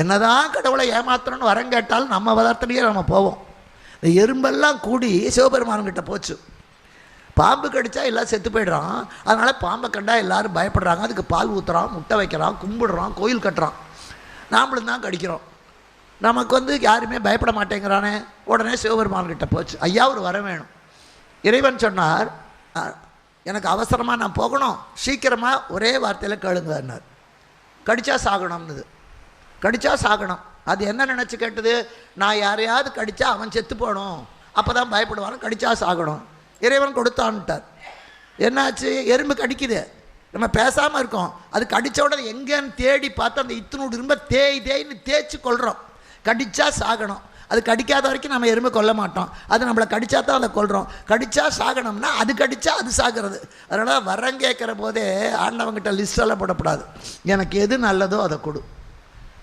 என்னதான் கடவுளை ஏமாத்தணும்னு வரம் கேட்டாலும் நம்ம வளர்த்துலேயே நம்ம போவோம். இந்த எறும்பெல்லாம் கூடி சிவபெருமான்கிட்ட போச்சு. பாம்பு கடித்தா எல்லாம் செத்து போயிடுறான். அதனால் பாம்பை கண்டா எல்லோரும் பயப்படுறாங்க. அதுக்கு பால் ஊற்றுறான் முட்டை வைக்கிறான் கும்பிடுறான் கோயில் கட்டுறான். நாமளும் தான் கடிக்கிறோம். நமக்கு வந்து யாருமே பயப்பட மாட்டேங்கிறானே. உடனே சிவபெருமான்கிட்ட போச்சு. ஐயா ஒரு வர வேணும். இறைவன் சொன்னார் எனக்கு அவசரமாக நான் போகணும். சீக்கிரமாக ஒரே வார்த்தையில் கேளுங்கன்னார் கடிச்சா சாகணும்னுது. கடிச்சா சாகணும். அது என்ன நினச்சி கேட்டது? நான் யாரையாவது கடிச்சா அவன் செத்து போகணும். அப்போ தான் பயப்படுவான் கடிச்சா சாகணும். இறைவன் கொடுத்தான்ட்டார். என்னாச்சு? எறும்பு கடிக்குது. நம்ம பேசாமல் இருக்கோம். அது கடித்த உடனே எங்கேன்னு தேடி பார்த்து அந்த இத்தினோடு இரும்ப தேய் தேய்ன்னு தேய்ச்சி கொள்கிறோம் கடித்தா சாகணும். அது கடிக்காத வரைக்கும் நம்ம எறும்பு கொல்ல மாட்டோம். அது நம்மளை கடிச்சா தான் அதை கொள்கிறோம் கடித்தா சாகணும்னா அது கடித்தா அது சாகிறது. அதனால் வரம் கேட்குற போதே ஆண்டவங்கிட்ட லிஸ்டெல்லாம் போடக்கூடாது எனக்கு எது நல்லதோ அதை கொடு.